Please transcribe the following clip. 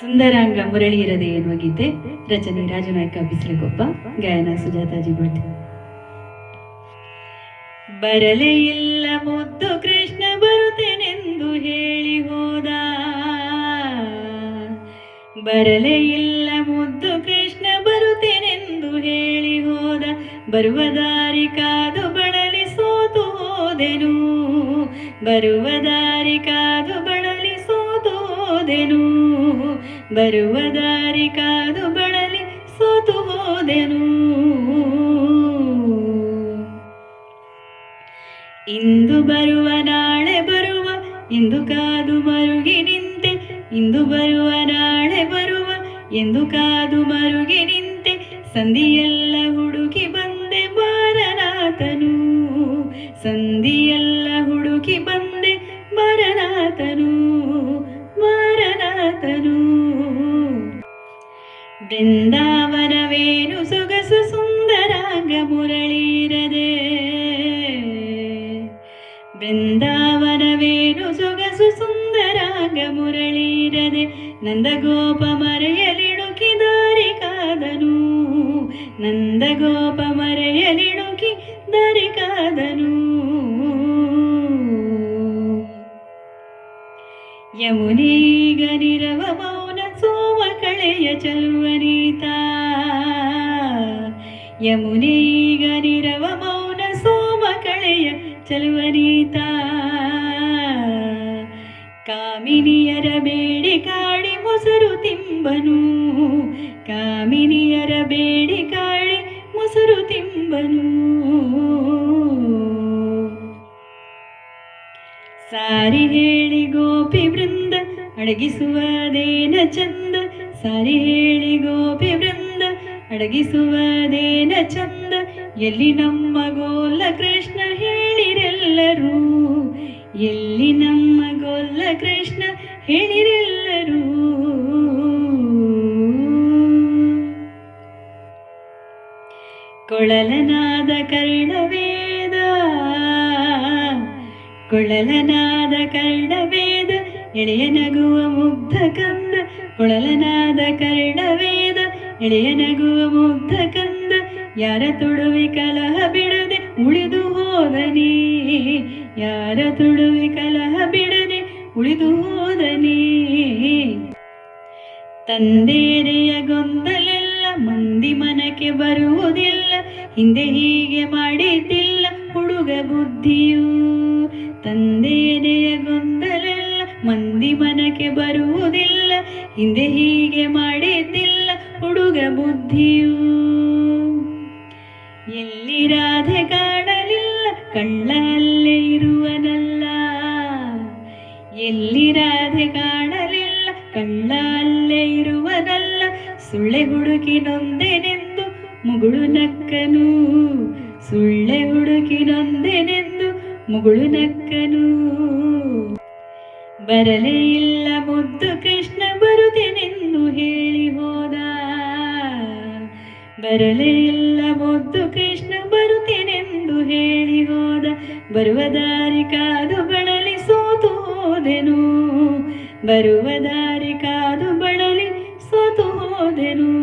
ಸುಂದರಾಂಗ ಮುರಳಿ ಇರದೆ ಎನ್ನುವ ಗೀತೆ ರಚನೆ ರಾಜನಾಯಕ ಬಿಸಿಲಗೊಬ್ಬ ಗಾಯನ ಸುಜಾತಾಜಿ ಭಟ್ ಬರಲೇ ಇಲ್ಲ ಮುದ್ದು ಕೃಷ್ಣ ಬರುತ್ತೇನೆಂದು ಹೇಳಿ ಹೋದ. ಬರಲೇ ಇಲ್ಲ ಮುದ್ದು ಕೃಷ್ಣ ಬರುತ್ತೇನೆಂದು ಹೇಳಿ ಹೋದ. ಬರುವ ದಾರಿ ಕಾದು ಬಳಲಿ ಸೋತು ಹೋದೆನು. ಬರುವ ದಾರಿ ಕಾದು ಬಳಲಿ ಹೋದೆನು, ಬರುವ ದಾರಿ ಕಾದು ಬಳಲಿ ಸೋತು ಹೋದೆನು. ಇಂದು ಬರುವ ನಾಳೆ ಬರುವ ಎಂದು ಕಾದು ಮರುಗಿ ನಿಂತೆ, ಇಂದು ಬರುವ ನಾಳೆ ಬರುವ ಎಂದು ಕಾದು ಮರುಗಿ ನಿಂತೆ, ಸಂಧಿಯೆಲ್ಲ ಹುಡುಕಿ ಬೃಂದಾವನವೇನು ಸೊಗಸು ಸುಂದರಾಂಗ ಮುರಳೀರದೆ. ಬೃಂದಾವನವೇನು ಸೊಗಸು ಸುಂದರಾಂಗ ಮುರಳೀರದೆ. ನಂದಗೋಪ ಮರೆಯಲಿಡುಕಿ ದಾರಿ ಕಾದನು. ನಂದಗೋಪ ಮರೆಯಲಿಡುಕಿ ದಾರಿ ಕಾದನು. ಯಮುನೀಗ ನಿರವ ಸೋಮ ಕಳೆಯ ಚಲುವನೀತ. ಯಮುನೀಗ ನಿರವ ಮೌನ ಸೋಮ ಕಳೆಯ ಚಲುವನೀತ. ಕಾಮಿನಿಯರ ಬೇಡಿ ಕಾಡಿ ಮೊಸರು ತಿಂಬನು. ಕಾಮಿನಿಯರ ಬೇಡಿ ಕಾಡಿ ಮೊಸರು ತಿಂಬನು. ಸಾರಿ ಹೇಳಿ ಗೋಪಿ ವೃಂದ ಅಡಗಿಸುವುದೇನ ಚಂದ, ಸಾರಿ ಹೇಳಿ ಗೋಪಿ ವೃಂದ. ಅಡಗಿಸುವದೇನ ಚಂದ, ಎಲ್ಲಿ ನಮ್ಮ ಗೋಲ ಕೃಷ್ಣ ಹೇಳಿರೆಲ್ಲರೂ. ಎಲ್ಲಿ ನಮ್ಮ ಗೋಲ ಕೃಷ್ಣ ಹೇಳಿರೆಲ್ಲರೂ. ಕೊಳಲನಾದ ಕರ್ಣವೇದ ಕೊಳಲನಾದ ಕರ್ಣವೇದ ಎಳೆಯ ನಗುವ ಮುಗ್ಧ ಕಂದ, ಕೊಳಲನಾದ ಕರ್ಣವೇದ. ಎಳೆಯ ನಗುವ ಮುಗ್ಧ ಕಂದ, ಯಾರ ತುಡುವಿ ಕಲಹ ಬಿಡದೆ ಉಳಿದು ಹೋದನಿ. ಯಾರ ತುಡುವಿ ಕಲಹ ಬಿಡದೆ ಉಳಿದು ಹೋದನಿ. ತಂದೇರೆಯ ಗೊಂದಲೆಲ್ಲ ಮಂದಿ ಮನಕ್ಕೆ ಬರುವುದಿಲ್ಲ. ಹಿಂದೆ ಹೀಗೆ ಮಾಡಿದ್ದಿಲ್ಲ ಹುಡುಗ ಬುದ್ಧಿಯು. ಮನಕ್ಕೆ ಬರುವುದಿಲ್ಲ, ಹಿಂದೆ ಹೀಗೆ ಮಾಡಿದ್ದಿಲ್ಲ ಹುಡುಗ ಬುದ್ಧಿಯು. ಎಲ್ಲಿ ರಾಧೆ ಕಾಣಲಿಲ್ಲ, ಕಣ್ಣಲ್ಲೇ ಇರುವನಲ್ಲ. ಎಲ್ಲಿ ರಾಧೆ ಕಾಣಲಿಲ್ಲ, ಕಣ್ಣಲ್ಲೇ ಇರುವನಲ್ಲ. ಸುಳ್ಳೆ ಹುಡುಕಿ ನೊಂದೆನೆಂದು ಮುಗುಳು ನಕ್ಕನು. ಸುಳ್ಳೆ ಹುಡುಕಿ ನೊಂದೆನೆಂದು ಮುಗುಳು ನಕ್ಕನು. ಬರಲೇ ಇಲ್ಲ ಮುದ್ದು ಕೃಷ್ಣ ಬರುತ್ತೇನೆಂದು ಹೇಳಿ ಹೋದ. ಬರಲೇ ಇಲ್ಲ ಮುದ್ದು ಕೃಷ್ಣ ಬರುತ್ತೇನೆಂದು ಹೇಳಿ ಹೋದ. ಬರುವ ದಾರಿ ಕಾದು ಬಳಲಿ ಸೋತು ಹೋದೆನು ಬರುವ ದಾರಿ ಕಾದು ಬಳಲಿ ಸೋತು ಹೋದೆನು